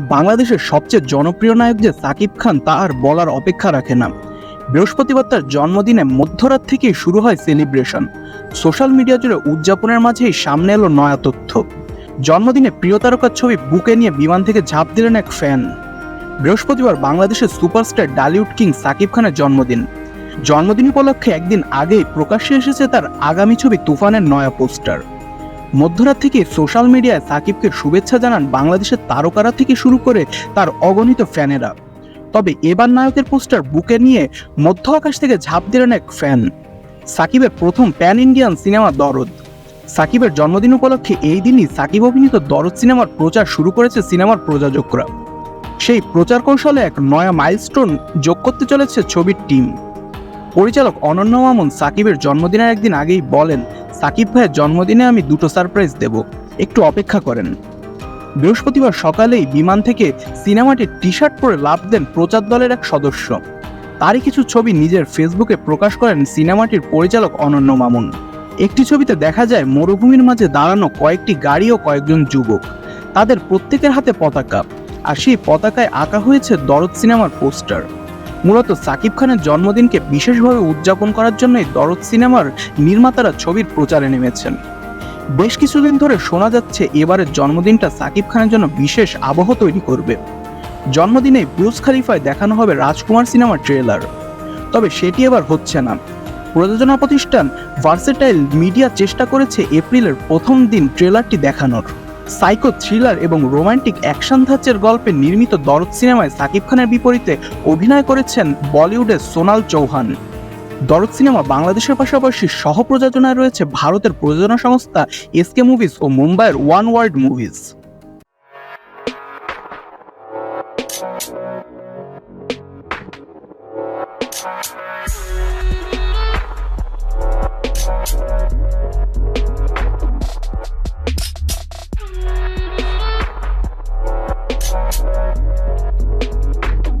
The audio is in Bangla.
বাংলাদেশের সবচেয়ে জনপ্রিয় নায়ক যে সাকিব খান, তা আর বলার অপেক্ষা রাখে না। বৃহস্পতিবার তার জন্মদিনে মধ্যরাত থেকেই শুরু হয় সেলিব্রেশন। সোশ্যাল মিডিয়া জুড়ে উদযাপনের মাঝেই সামনে এলো নয়া তথ্য। জন্মদিনে প্রিয় তারকার ছবি বুকে নিয়ে বিমান থেকে ঝাঁপ দিলেন এক ফ্যান। বৃহস্পতিবার বাংলাদেশের সুপারস্টার ডালিউড কিং সাকিব খানের জন্মদিন। জন্মদিন উপলক্ষে একদিন আগেই প্রকাশ্যে এসেছে তার আগামী ছবি তুফানের নয়া পোস্টার। মধ্যরাত থেকে সোশ্যাল মিডিয়ায় সাকিবকে শুভেচ্ছা জানান বাংলাদেশের তারকারা থেকে শুরু করে তার অগণিত ফ্যানেরা। তবে এবার নায়কের পোস্টার বুকে নিয়ে মধ্য আকাশ থেকে ঝাঁপ দিলেন এক ফ্যান। সাকিবের প্রথম প্যান ইন্ডিয়ান সিনেমা দরদ। সাকিবের জন্মদিন উপলক্ষে এই দিনই সাকিব অভিনীত দরদ সিনেমার প্রচার শুরু করেছে সিনেমার প্রযোজকরা। সেই প্রচার কৌশলে এক নয়া মাইলস্টোন যোগ করতে চলেছে ছবির টিম। পরিচালক অনন্য মামুন সাকিবের জন্মদিনের একদিন আগেই বলেন, সাকিব ভাইয়ের জন্মদিনে আমি দুটো সারপ্রাইজ দেব। একটু অপেক্ষা করেন। বৃহস্পতিবার সকালেই বিমান থেকে সিনেমাটির টি শার্ট পরে লাভ দেন প্রচার দলের এক সদস্য। তারই কিছু ছবি নিজের ফেসবুকে প্রকাশ করেন সিনেমাটির পরিচালক অনন্য মামুন। একটি ছবিতে দেখা যায়, মরুভূমির মাঝে দাঁড়ানো কয়েকটি গাড়ি ও কয়েকজন যুবক। তাদের প্রত্যেকের হাতে পতাকা। আর সেই পতাকায় আঁকা হয়েছে দরদ সিনেমার পোস্টার। মূলত সাকিব খানের জন্মদিনকে বিশেষভাবে উদযাপন করার জন্যই দরদ সিনেমার নির্মাতারা ছবির প্রচারে নেমেছেন। বেশ কিছুদিন ধরে শোনা যাচ্ছে এবারের জন্মদিনটা সাকিব খানের জন্য বিশেষ আবহ তৈরি করবে। জন্মদিনে ব্রুস খালিফায় দেখানো হবে রাজকুমার সিনেমার ট্রেলার। তবে সেটি এবার হচ্ছে না। প্রযোজনা প্রতিষ্ঠান ভার্সেটাইল মিডিয়া চেষ্টা করেছে এপ্রিলের প্রথম দিন ট্রেলারটি দেখানোর। সাইকো থ্রিলার এবং রোমান্টিক অ্যাকশন ধাঁচের গল্পে নির্মিত দরদ সিনেমায় সাকিব খানের বিপরীতে অভিনয় করেছেন বলিউডের সোনাল চৌহান। দরদ সিনেমা বাংলাদেশের পাশাপাশি সহ প্রযোজনায় রয়েছে ভারতের প্রযোজনা সংস্থা এসকে মুভিজ ও মুম্বাইয়ের one world movies. Thank you.